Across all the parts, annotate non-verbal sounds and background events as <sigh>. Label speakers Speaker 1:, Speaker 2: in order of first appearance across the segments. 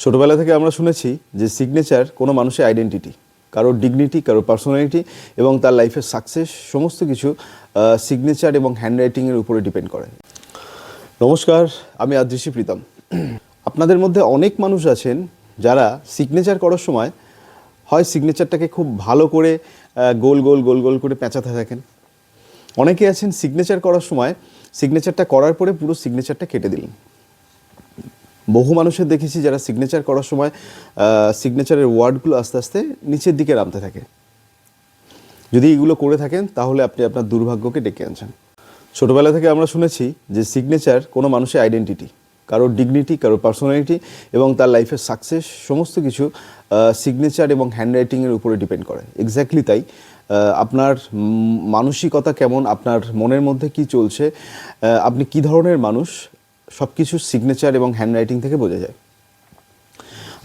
Speaker 1: ছোটবেলা থেকে আমরা শুনেছি যে সিগনেচার কোনো মানুষের আইডেন্টিটি কারোর ডিগনিটি কারোর পার্সোনালিটি এবং তার লাইফের সাকসেস সমস্ত কিছু সিগনেচার এবং হ্যান্ডরাইটিংয়ের উপরে ডিপেন্ড করে। নমস্কার, আমি আদৃশী প্রীতম। আপনাদের মধ্যে অনেক মানুষ আছেন যারা সিগনেচার করার সময় হয় সিগনেচারটাকে খুব ভালো করে গোল গোল গোল গোল করে পেঁচাতে থাকেন। অনেকে আছেন সিগনেচার করার সময় সিগনেচারটা করার পরে পুরো সিগনেচারটা কেটে দিলেন। বহু মানুষের দেখেছি যারা সিগনেচার করার সময় সিগনেচারের ওয়ার্ডগুলো আস্তে আস্তে নিচের দিকে নামতে থাকে। যদি এগুলো করে থাকেন, তাহলে আপনি আপনার দুর্ভাগ্যকে ডেকে আনছেন। ছোটোবেলা থেকে আমরা শুনেছি যে সিগনেচার কোনো মানুষের আইডেন্টিটি কারোর ডিগনিটি কারোর পার্সোনালিটি এবং তার লাইফের সাকসেস সমস্ত কিছু সিগনেচার এবং হ্যান্ডরাইটিংয়ের উপরে ডিপেন্ড করে। এক্স্যাক্টলি তাই আপনার মানসিকতা কেমন, আপনার মনের মধ্যে কি চলছে আপনি কি ধরনের মানুষ সব কিছু সিগনেচার এবং হ্যান্ডরাইটিং থেকে বোঝা যায়।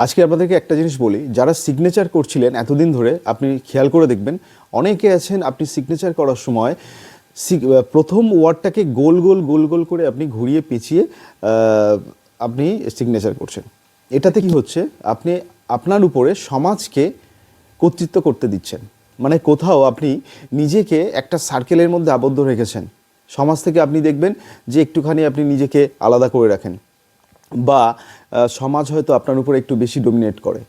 Speaker 1: আজকে আপনাদেরকে একটা জিনিস বলি, যারা সিগনেচার করছিলেন এতদিন ধরে, আপনি খেয়াল করে দেখবেন, অনেকে আছেন আপনি সিগনেচার করার সময় প্রথম ওয়ার্ডটাকে গোল গোল গোল গোল করে আপনি ঘুরিয়ে পেঁচিয়ে আপনি সিগনেচার করছেন। এটাতে কি হচ্ছে, আপনি আপনার উপরে সমাজকে কর্তৃত্ব করতে দিচ্ছেন। মানে কোথাও আপনি নিজেকে একটা সার্কেলের মধ্যে আবদ্ধ রেখেছেন। সমাজ থেকে আপনি দেখবেন যে একটুখানি আপনি নিজেকে আলাদা করে রাখেন। বা সমাজ হয়তো আপনার উপরে একটু বেশি ডোমিনেট করে।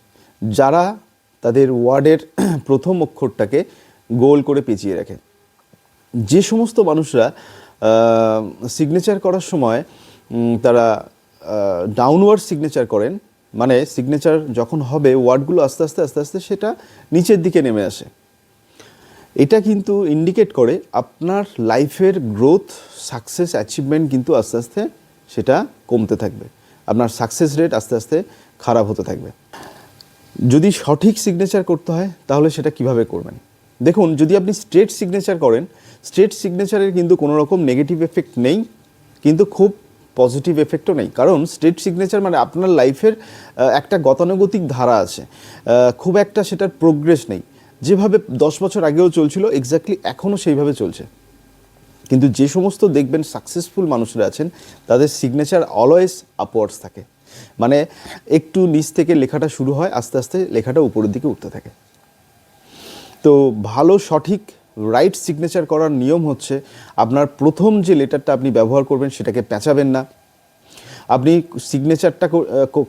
Speaker 1: যারা তাদের ওয়ার্ডের <clears throat> প্রথম অক্ষরটাকে গোল করে পেঁচিয়ে রাখে। যে সমস্ত মানুষরা সিগনেচার করার সময় তারা ডাউনওয়ার্ড সিগনেচার করেন মানে সিগনেচার যখন হবে, ওয়ার্ডগুলো আস্তে আস্তে আস্তে আস্তে সেটা নিচের দিকে নেমে আসে। এটা কিন্তু ইন্ডিকেট করে আপনার লাইফের গ্রোথ সাকসেস অ্যাচিভমেন্ট কিন্তু আস্তে আস্তে সেটা কমতে থাকবে। আপনার সাকসেস রেট আস্তে আস্তে খারাপ হতে থাকবে। যদি সঠিক সিগনেচার করতে হয়, তাহলে সেটা কীভাবে করবেন? দেখুন, যদি আপনি স্ট্রেট সিগনেচার করেন স্ট্রেট সিগনেচারের কিন্তু কোনো রকম নেগেটিভ এফেক্ট নেই, কিন্তু খুব পজিটিভ এফেক্টও নেই। কারণ স্ট্রেট সিগনেচার মানে আপনার লাইফের একটা গতানুগতিক ধারা আছে। খুব একটা সেটার প্রোগ্রেস নেই। যেভাবে দশ বছর আগেও চলছিল এক্স্যাক্টলি এখনও সেইভাবে চলছে। কিন্তু যে সমস্ত দেখবেন সাকসেসফুল মানুষরা আছেন, তাদের সিগনেচার অলওয়েজ আপওয়ার্ডস থাকে। মানে একটু নিচ থেকে লেখাটা শুরু হয়, আস্তে আস্তে লেখাটা উপরের দিকে উঠতে থাকে। তো ভালো, সঠিক রাইট সিগনেচার করার নিয়ম হচ্ছে, আপনার প্রথম যে লেটারটা আপনি ব্যবহার করবেন, সেটাকে পেঁচাবেন না। আপনি সিগনেচারটা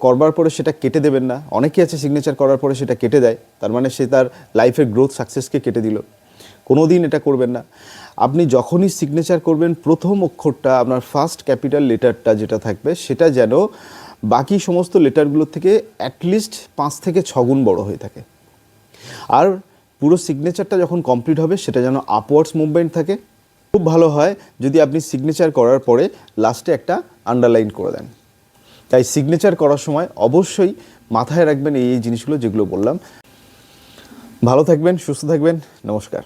Speaker 1: করবার পরে সেটা কেটে দেবেন না। অনেকে আছে সিগনেচার করার পরে সেটা কেটে দেয়। তার মানে সে তার লাইফের গ্রোথ সাকসেসকে কেটে দিল। কোনো দিন এটা করবেন না। আপনি যখনই সিগনেচার করবেন, প্রথম অক্ষরটা, আপনার ফার্স্ট ক্যাপিটাল লেটারটা যেটা থাকবে, সেটা যেন বাকি সমস্ত লেটারগুলোর থেকে অ্যাটলিস্ট পাঁচ থেকে ছগুণ বড় হয়ে থাকে। আর পুরো সিগনেচারটা যখন কমপ্লিট হবে, সেটা যেন আপওয়ার্ডস মুভমেন্ট থাকে। খুব ভালো হয় যদি আপনি সিগনেচার করার পরে লাস্টে একটা আন্ডারলাইন করে দেন। তাই সিগনেচার করার সময় অবশ্যই মাথায় রাখবেন এই এই জিনিসগুলো যেগুলো বললাম। ভালো থাকবেন, সুস্থ থাকবেন, নমস্কার।